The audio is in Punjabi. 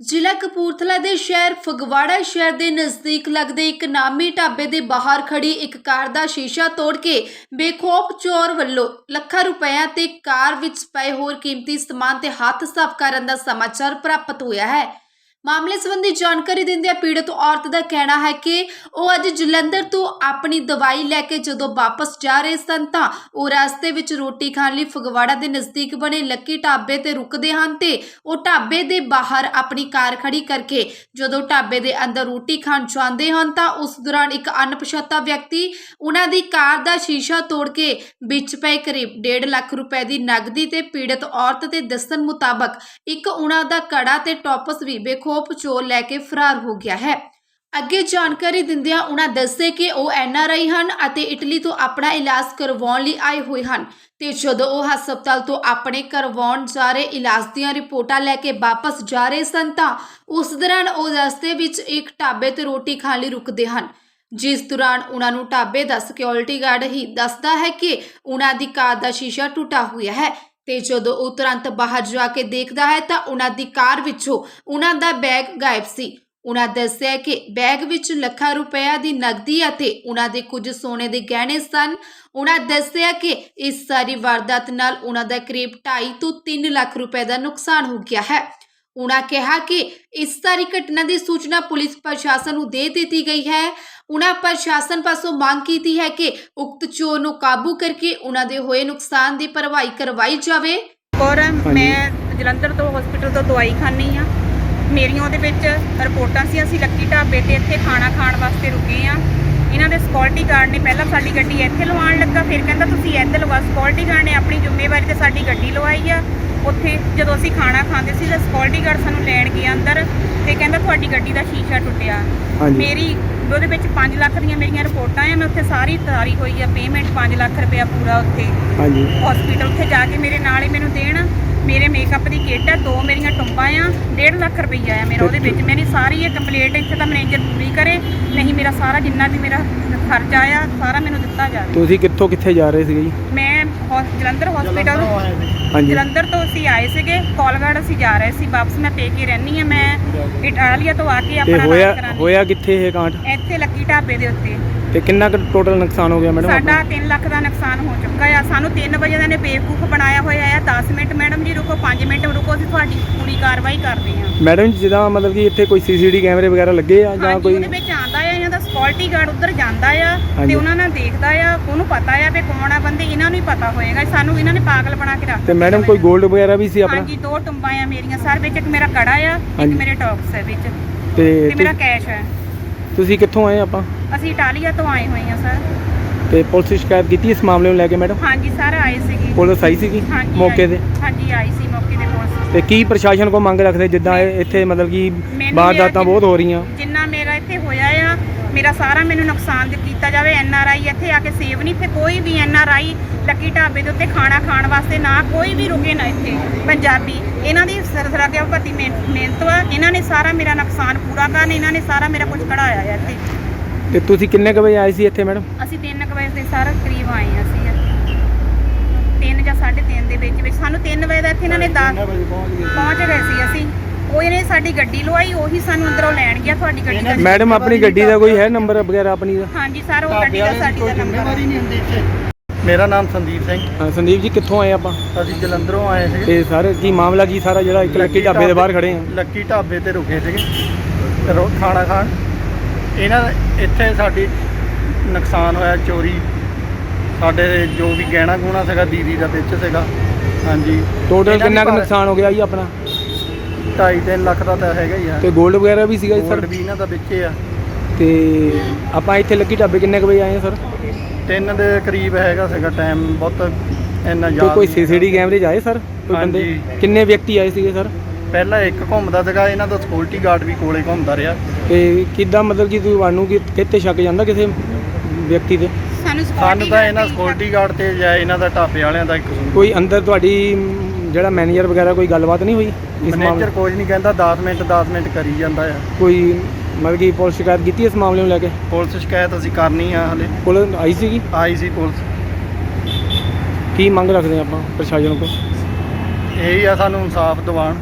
ਜ਼ਿਲ੍ਹਾ ਕਪੂਰਥਲਾ ਦੇ ਸ਼ਹਿਰ ਫਗਵਾੜਾ ਸ਼ਹਿਰ ਦੇ ਨਜ਼ਦੀਕ ਲੱਗਦੇ ਇੱਕ ਨਾਮੀ ਢਾਬੇ ਦੇ ਬਾਹਰ ਖੜੀ ਇੱਕ ਕਾਰ ਦਾ ਸ਼ੀਸ਼ਾ ਤੋੜ ਕੇ ਬੇਖੌਫ ਚੋਰ ਵੱਲੋਂ ਲੱਖਾਂ ਰੁਪਏ ਤੇ ਕਾਰ ਵਿੱਚ ਪਏ ਹੋਰ ਕੀਮਤੀ ਸਮਾਨ ਤੇ ਹੱਥ ਸਾਫ਼ ਕਰਨ ਦਾ ਸਮਾਚਾਰ ਪ੍ਰਾਪਤ ਹੋਇਆ ਹੈ। ਮਾਮਲੇ ਸੰਬੰਧੀ ਜਾਣਕਾਰੀ ਦਿੰਦਿਆਂ ਪੀੜਤ ਔਰਤ ਦਾ ਕਹਿਣਾ ਹੈ ਕਿ ਉਹ ਅੱਜ ਜਲੰਧਰ ਤੋਂ ਆਪਣੀ ਦਵਾਈ ਲੈ ਕੇ ਜਦੋਂ ਵਾਪਸ ਜਾ ਰਹੇ ਸਨ ਤਾਂ ਉਹ ਰਸਤੇ ਵਿੱਚ ਰੋਟੀ ਖਾਣ ਲਈ ਫਗਵਾੜਾ ਦੇ ਨਜ਼ਦੀਕ ਬਣੇ ਲੱਕੀ ਢਾਬੇ ਤੇ ਰੁਕਦੇ ਹਨ ਤੇ ਉਹ ਢਾਬੇ ਦੇ ਬਾਹਰ ਆਪਣੀ ਕਾਰ ਖੜੀ ਕਰਕੇ ਜਦੋਂ ਢਾਬੇ ਦੇ ਅੰਦਰ ਰੋਟੀ ਖਾਣ ਜਾਂਦੇ ਹਨ ਤਾਂ ਉਸ ਦੌਰਾਨ ਇੱਕ ਅਣਪਛਾਤਾ ਵਿਅਕਤੀ ਉਹਨਾਂ ਦੀ ਕਾਰ ਦਾ ਸ਼ੀਸ਼ਾ ਤੋੜ ਕੇ ਵਿੱਚ ਪਏ ਕਰੀਬ 1.5 ਲੱਖ ਰੁਪਏ ਦੀ ਨਗਦੀ ਤੇ ਪੀੜਤ ਔਰਤ ਦੇ ਦੱਸਣ ਮੁਤਾਬਕ ਇੱਕ ਉਹਨਾਂ ਦਾ ਕੜਾ ਤੇ ਟੋਪਸ ਵੀ ਬੇਖੌਫ ਚੋਰ ਲੈ ਕੇ ਫਰਾਰ ਹੋ ਗਿਆ ਹੈ। ਅੱਗੇ ਜਾਣਕਾਰੀ ਦਿੰਦਿਆਂ ਉਹਨਾਂ ਦੱਸੇ ਕਿ ਉਹ ਐਨਆਰਆਈ ਹਨ ਅਤੇ ਇਟਲੀ ਤੋਂ ਆਪਣਾ ਇਲਾਜ ਕਰਵਾਉਣ ਲਈ ਆਏ ਹੋਏ ਹਨ ਤੇ ਜਦੋਂ ਉਹ ਹਸਪਤਾਲ ਤੋਂ ਆਪਣੇ ਕਰਵਾਉਣ ਜਾ ਰਹੇ ਇਲਾਜ ਦੀਆਂ ਰਿਪੋਰਟਾਂ ਲੈ ਕੇ ਵਾਪਸ ਜਾ ਰਹੇ ਸਨ ਤਾਂ ਉਸ ਦੌਰਾਨ ਉਹ ਰਸਤੇ ਵਿੱਚ ਇੱਕ ਢਾਬੇ ਤੇ ਰੋਟੀ ਖਾਣ ਲਈ ਰੁਕਦੇ ਹਨ। ਜਿਸ ਦੌਰਾਨ ਉਹਨਾਂ ਨੂੰ ਢਾਬੇ ਦਾ ਸਿਕਿਉਰਿਟੀ ਗਾਰਡ ਹੀ ਦੱਸਦਾ ਹੈ ਕਿ ਉਹਨਾਂ ਦੀ ਕਾਰ ਦਾ ਸ਼ੀਸ਼ਾ ਟੁੱਟਾ ਹੋਇਆ ਹੈ ਤੇ ਜਦੋਂ ਉਹ ਤੁਰੰਤ ਬਾਹਰ ਜਾ ਕੇ ਦੇਖਦਾ ਹੈ ਤਾਂ ਉਹਨਾਂ ਦੀ ਕਾਰ ਵਿੱਚੋਂ ਉਹਨਾਂ ਦਾ ਬੈਗ ਗਾਇਬ ਸੀ। ਉਹਨਾਂ ਦੱਸਿਆ ਕਿ ਬੈਗ ਵਿੱਚ ਲੱਖਾਂ ਰੁਪਇਆ ਦੀ ਨਕਦੀ ਅਤੇ ਉਹਨਾਂ ਦੇ ਕੁਝ ਸੋਨੇ ਦੇ ਗਹਿਣੇ ਸਨ। ਉਹਨਾਂ ਦੱਸਿਆ ਕਿ ਇਸ ਸਾਰੀ ਵਾਰਦਾਤ ਨਾਲ ਉਹਨਾਂ ਦਾ ਕਰੀਬ 2.5 ਤੋਂ 3 ਲੱਖ ਰੁਪਏ ਦਾ ਨੁਕਸਾਨ ਹੋ ਗਿਆ ਹੈ। ਉਹਨਾਂ ਕਿਹਾ ਕਿ ਇਸ ਸਾਰੀ ਘਟਨਾ ਦੀ ਸੂਚਨਾ ਪੁਲਿਸ ਪ੍ਰਸ਼ਾਸਨ ਨੂੰ ਦੇ ਦਿੱਤੀ ਗਈ ਹੈ। ਉਹਨਾਂ ਪ੍ਰਸ਼ਾਸਨ ਪਾਸੋਂ ਮੰਗ ਕੀਤੀ ਹੈ ਕਿ ਉਕਤ ਚੋਰ ਨੂੰ ਕਾਬੂ ਕਰਕੇ ਉਹਨਾਂ ਦੇ ਹੋਏ ਨੁਕਸਾਨ ਦੀ ਭਰਵਾਈ ਕਰਵਾਈ ਜਾਵੇ। ਔਰ ਮੈਂ ਜਲੰਧਰ ਤੋਂ ਹਸਪੀਟਲ ਤੋਂ ਦਵਾਈ ਖਾਣੀ ਆ ਮੇਰੀਆਂ ਉਹਦੇ ਵਿੱਚ ਰਿਪੋਰਟਾਂ ਸੀ ਅਸੀਂ ਲੱਕੀ ਢਾਬੇ ਤੇ ਇੱਥੇ ਖਾਣਾ ਖਾਣ ਵਾਸਤੇ ਰੁਕੇ ਆ ਇਹਨਾਂ ਦੇ ਸਿਕਿਉਰਿਟੀ ਗਾਰਡ ਨੇ ਪਹਿਲਾਂ ਸਾਡੀ ਗੱਡੀ ਇੱਥੇ ਲਵਾਉਣ ਲੱਗਾ ਫਿਰ ਕਹਿੰਦਾ ਤੁਸੀਂ ਇੱਧਰ ਲਵਾ ਸਿਕਿਉਰਿਟੀ ਗਾਰਡ ਨੇ ਆਪਣੀ ਜ਼ਿੰਮੇਵਾਰੀ ਤੇ ਸਾਡੀ ਗੱਡੀ ਲਵਾਈ ਆ। ਉੱਥੇ ਜਦੋਂ ਅਸੀਂ ਖਾਣਾ ਖਾਂਦੇ ਸੀ ਤਾਂ ਸਿਕਿਉਰਿਟੀ ਗਾਰਡ ਸਾਨੂੰ ਲੈਣ ਗਿਆ ਅੰਦਰ ਤੇ ਕਹਿੰਦਾ ਤੁਹਾਡੀ ਗੱਡੀ ਦਾ ਸ਼ੀਸ਼ਾ ਟੁੱਟਿਆ। ਮੇਰੀ ਉਹਦੇ ਵਿੱਚ 5 ਲੱਖ ਦੀਆਂ ਮੇਰੀਆਂ ਰਿਪੋਰਟਾਂ ਆ ਮੈਂ ਉੱਥੇ ਸਾਰੀ ਤਾਰੀ ਹੋਈ ਆ ਪੇਮੈਂਟ 5 ਲੱਖ ਰੁਪਇਆ ਪੂਰਾ ਉੱਥੇ ਹਾਂਜੀ। ਹਸਪੀਟਲ ਉੱਥੇ ਜਾ ਕੇ ਮੇਰੇ ਨਾਲ ਹੀ ਮੈਨੂੰ ਦੇਣ। ਮੇਰੇ ਮੇਕਅਪ ਦੀ ਕਿੱਟ ਹੈ ਦੋ ਮੇਰੀਆਂ ਟੁੰਬਾਂ ਆ 1.5 ਲੱਖ ਰੁਪਈਆ ਆ ਮੇਰਾ ਉਹਦੇ ਵਿੱਚ। ਮੇਰੀ ਸਾਰੀ ਇਹ ਕੰਪਲੀਟ ਇੱਥੇ ਤਾਂ ਮੈਨੇਜਰ ਪੂਰੀ ਕਰੇ ਨਹੀਂ ਮੇਰਾ ਸਾਰਾ ਜਿੰਨਾ ਵੀ ਮੇਰਾ ਖਰਚਾ ਆ ਸਾਰਾ ਮੈਨੂੰ ਦਿੱਤਾ ਜਾਵੇ। ਤੁਸੀਂ ਕਿੱਥੋਂ ਕਿੱਥੇ ਜਾ ਰਹੇ ਸੀਗੇ ਜੀ? ਮੈਂ ਹੌਸ- ਜਲੰਧਰ ਹਸਪੀਟਲ ਹਾਂਜੀ। ਜਲੰਧਰ ਤੋਂ ਅਸੀਂ ਆਏ ਸੀਗੇ ਕੋਲਗੜ ਅਸੀਂ ਜਾ ਰਹੇ ਸੀ ਵਾਪਸ ਮੈਂ ਪੇ ਕੇ ਰਹਿਣੀ ਆ ਮੈਂ ਇਟਾਲੀਆ ਤੋਂ ਆ ਕੇ ਤੇ ਆਪਣਾ ਹੋਇਆ ਇਲਾਜ ਹੋਇਆ ਕਿੱਥੇ ਇਹ ਕਾਂਡ? ਇੱਥੇ ਲੱਕੀ ਢਾਬੇ ਦੇ ਉੱਤੇ। ਤੇ ਕਿੰਨਾ ਕੁ ਟੋਟਲ ਨੁਕਸਾਨ ਹੋ ਗਿਆ ਮੈਡਮ ਸਾਡਾ ਆਪਣਾ? 3 ਲੱਖ ਦਾ ਨੁਕਸਾਨ ਹੋ ਚੁੱਕਾ ਆ। ਸਾਨੂੰ 3 ਵਜੇ ਦਾ ਨੇ ਬੇਵਕੂਫ ਬਣਾਇਆ ਹੋਇਆ ਆ। 10 ਮਿੰਟ ਮੈਡਮ ਜੀ ਰੁਕੋ 5 ਮਿੰਟ ਰੁਕੋ ਅਸੀਂ ਤੁਹਾਡੀ ਪੂਰੀ ਕਾਰਵਾਈ ਕਰਦੇ ਹਾਂ ਮੈਡਮ ਜੀ ਜਿੱਦਾਂ ਮਤਲਬ ਕਿ ਇੱਥੇ ਕੋਈ ਸੀਸੀਟੀ ਕੈਮਰੇ ਵਗੈਰਾ ਲੱਗੇ ਆ ਜਾਂ ਕੋਈ ਉਹਦੇ ਵਿੱਚ ਆਂਦਾ ਆ ਇਹਨਾਂ ਦਾ ਸਕਿਉਰਟੀ ਗਾਰਡ ਉੱਧਰ ਜਾਂਦਾ ਆ। ਤੇ ਉਹਨਾਂ ਨਾਲ ਦੇਖਦਾ ਆ ਉਹਨੂੰ ਪਤਾ ਆ ਵੀ ਕੌਣ ਆ ਬੰਦੇ ਇਹਨਾਂ ਨੂੰ ਹੀ ਪਤਾ ਹੋਏਗਾ। ਸਾਨੂੰ ਇਹਨਾਂ ਨੇ ਪਾਗਲ ਬਣਾ ਕੇ ਰੱਖ ਤੇ ਮੈਡਮ ਕੋਈ। 골ਡ ਵਗੈਰਾ ਵੀ ਸੀ ਆਪਣਾ? ਹਾਂਜੀ ਦੋ ਟੁੰਬਾਂ ਆ ਮੇਰੀਆਂ ਸਰ ਵਿੱਚ ਇੱਕ ਮੇਰਾ ਕੜਾ ਆ ਇੱਕ। ਮੇਰੇ ਟੌਪਸ ਹੈ ਵਿੱਚ। ਤੇ ਮੇਰਾ ਕੈਸ਼ ਹੈ। ਤੁਸੀਂ ਕਿੱਥੋਂ ਆਏ ਆਪਾਂ? ਅਸੀਂ ਇਟਾਲੀਆ ਤੋਂ ਆਏ ਹੋਏ ਆ ਸਰ। ਤੇ ਪੁਲਿਸ ਦੀ ਸ਼ਿਕਾਇਤ ਕੀਤੀ ਇਸ ਮਾਮਲੇ ਨੂੰ ਲੈ ਕੇ ਮੈਡਮ? ਹਾਂਜੀ ਸਰ ਆਏ ਸੀਗੇ। ਪੁਲਿਸ ਆਈ ਸੀਗੀ ਹਾਂਜੀ ਮੌਕੇ ਆਈ- ਤੇ? ਹਾਂਜੀ ਆਈ ਸੀ ਮੌਕੇ ਤੇ ਪੁਲਿਸ। ਤੇ ਕੀ ਪ੍ਰਸ਼ਾਸਨ ਕੋ ਮੰਗ ਰੱਖਦੇ ਜਿੱਦਾਂ ਇਹ ਇੱਥੇ ਮਤਲਬ ਕਿ ਮੈਨੂੰ ਵਾਰਦਾਤਾਂ ਮੇਰਾ ਬਹੁਤ ਹੋ ਰਹੀਆਂ? ਜਿੰਨਾ ਮੇਰਾ ਇੱਥੇ ਹੋਇਆ ਆ ਮੇਰਾ ਸਾਰਾ ਮੈਨੂੰ ਨੁਕਸਾਨ ਦੇ ਕੀਤਾ ਜਾਵੇ ਐਨ ਆਰ ਆਈ ਇੱਥੇ ਆ ਕੇ ਸੇਵ ਨਹੀਂ ਇੱਥੇ ਕੋਈ ਵੀ ਐਨ ਆਰ ਆਈ ਲੱਕੀ ਢਾਬੇ ਦੇ ਉੱਤੇ ਖਾਣਾ ਖਾਣ ਵਾਸਤੇ ਨਾ ਕੋਈ ਵੀ ਰੁਕੇ ਨਾ ਇੱਥੇ। ਪੰਜਾਬੀ ਇਹਨਾਂ ਦੀ ਸਰਸਰਾ ਕੇ ਭਤੀ ਮਿਹਨਤ ਵਾ। ਇਹਨਾਂ ਨੇ ਸਾਰਾ ਮੇਰਾ ਨੁਕਸਾਨ ਪੂਰਾ ਕਰਨ ਇਹਨਾਂ ਨੇ ਸਾਰਾ ਮੇਰਾ ਕੁਝ ਕਢਾਇਆ ਆ ਇੱਥੇ। ਤੇ ਤੁਸੀਂ ਕਿੰਨੇ ਕੁ ਵਜੇ ਆਏ ਸੀ ਇੱਥੇ ਮੈਡਮ? ਅਸੀਂ 3 ਵਜੇ ਦੇ ਸਾਰਾ ਕਰੀਬ ਆਏ ਹਾਂ ਅਸੀਂ 3 ਜਾਂ 3:30 ਦੇ ਵਿੱਚ ਵਿੱਚ ਸਾਨੂੰ 3 ਵਜੇ ਦਾ ਇੱਥੇ ਇਹਨਾਂ ਨੇ 10 ਪਹੁੰਚ ਗਏ। ਸੀ ਅਸੀਂ। ਉਹ ਇਹਨੇ ਸਾਡੀ ਗੱਡੀ ਲਵਾਈ ਉਹੀ ਸਾਨੂੰ ਅੰਦਰੋਂ ਲੈਣ ਗਿਆ ਤੁਹਾਡੀ ਗੱਡੀ ਦਾ ਮੈਡਮ ਆਪਣੀ ਗੱਡੀ ਦਾ ਕੋਈ ਹੈ ਨੰਬਰ ਵਗੈਰਾ ਆਪਣੀ ਦਾ? ਹਾਂਜੀ ਸਰ ਉਹ ਗੱਡੀ ਦਾ ਸਾਡੀ ਦਾ ਨੰਬਰ ਹੈ ਮੇਰਾ ਨਾਮ ਸੰਦੀਪ ਸਿੰਘ। ਹਾਂ ਸੰਦੀਪ ਜੀ ਕਿੱਥੋਂ ਆਏ ਆਪਾਂ? ਅਸੀਂ ਜਲੰਧਰੋਂ ਆਏ ਸੀਗੇ। ਤੇ ਸਰ ਕੀ ਮਾਮਲਾ ਕੀ ਸਾਰਾ ਜਿਹੜਾ ਇੱਕ ਲੱਕੀ ਢਾਬੇ ਦੇ ਬਾਹਰ ਖੜੇ ਆ? ਲੱਕੀ ਢਾਬੇ ਤੇ ਰੁਕੇ ਸੀਗੇ। ਰੋ ਖਾਣਾ ਖਾਣ। ਇਹਨਾਂ ਇੱਥੇ ਸਾਡੀ ਨੁਕਸਾਨ ਹੋਇਆ ਚੋਰੀ। ਸਾਡੇ ਜੋ ਵੀ ਗਹਿਣਾ ਗੁਣਾ ਸੀਗਾ ਦੀਦੀ ਦਾ ਵਿੱਚ ਸੀਗਾ। ਹਾਂਜੀ। ਟੋਟਲ ਕਿੰਨਾ ਕੁ ਨੁਕਸਾਨ ਹੋ ਗਿਆ ਜੀ ਆਪਣਾ? ਢਾਈ ਤਿੰਨ ਲੱਖ ਦਾ ਤਾਂ ਹੈਗਾ ਹੀ ਆ। ਤੇ 골ਡ ਵਗੈਰਾ ਵੀ ਸੀਗਾ ਜੀ ਸਰ? ਵੀ ਇਹਨਾਂ ਦਾ ਵਿੱਚ ਆ। ਤੇ ਆਪਾਂ ਇੱਥੇ ਲੱਕੀ ਢਾਬੇ ਕਿੰਨੇ ਕੁ ਵਜੇ ਆਏ ਆ ਸਰ? ਤਿੰਨ ਦੇ ਕਰੀਬ ਹੈਗਾ ਸੀਗਾ ਟਾਈਮ ਬਹੁਤ ਇੰਨਾ ਯਾਦ ਕੋਈ ਨਹੀਂ ਸੀਸੀਟੀ ਕੈਮਰੇ 'ਚ ਆਏ ਸਰ? ਕੋਈ ਬੰਦੇ? ਹਾਂਜੀ। ਕਿੰਨੇ ਵਿਅਕਤੀ ਆਏ ਸੀਗੇ ਸਰ? ਪਹਿਲਾਂ ਇੱਕ ਘੁੰਮਦਾ ਸੀਗਾ ਇਹਨਾਂ ਦਾ ਸਿਕਿਉਰਿਟੀ ਗਾਰਡ ਵੀ ਕੋਲੇ ਘੁੰਮਦਾ ਰਿਹਾ। ਤੇ ਕਿੱਦਾਂ ਮਤਲਬ ਕਿ ਤੁਹਾਨੂੰ ਕਿ ਕਿੱਥੇ ਸ਼ੱਕ ਜਾਂਦਾ ਕਿਸੇ ਵਿਅਕਤੀ ਤੇ? ਸਾਨੂੰ ਸਾਨੂੰ ਤਾਂ ਇਹਨਾਂ ਸਿਕਿਉਰਿਟੀ ਗਾਰਡ ਤੇ ਜਾਂ ਇਹਨਾਂ ਦਾ ਢਾਬੇ ਵਾਲਿਆਂ ਦਾ ਇੱਕ ਕੋਈ ਅੰਦਰ ਤੁਹਾਡੀ ਮ, ਜਿਹੜਾ ਮੈਨੇਜਰ ਵਗੈਰਾ ਕੋਈ ਗੱਲਬਾਤ ਨਹੀਂ ਹੋਈ? ਇਸ ਮੈਨੇਜਰ ਮਾਮਲੇ ਕੁਝ ਨਹੀਂ ਕਹਿੰਦਾ 10 ਮਿੰਟ 10 ਮਿੰਟ ਕਰੀ ਜਾਂਦਾ ਆ। ਕੋਈ ਮਤਲਬ ਕਿ ਪੁਲਿਸ ਸ਼ਿਕਾਇਤ ਕੀਤੀ ਇਸ ਮਾਮਲੇ ਨੂੰ ਲੈ ਕੇ? ਪੁਲਿਸ ਸ਼ਿਕਾਇਤ ਅਸੀਂ ਕਰਨੀ ਆ ਹਲੇ। ਪੁਲਿਸ ਆਈ ਸੀਗੀ? ਆਈ ਸੀ ਪੁਲਿਸ। ਕੀ ਮੰਗ ਰੱਖਦੇ ਆਪਾਂ ਪ੍ਰਸ਼ਾਸਨ ਕੋਲ? ਇਹੀ ਆ ਸਾਨੂੰ ਇਨਸਾਫ ਦਿਵਾਉਣ।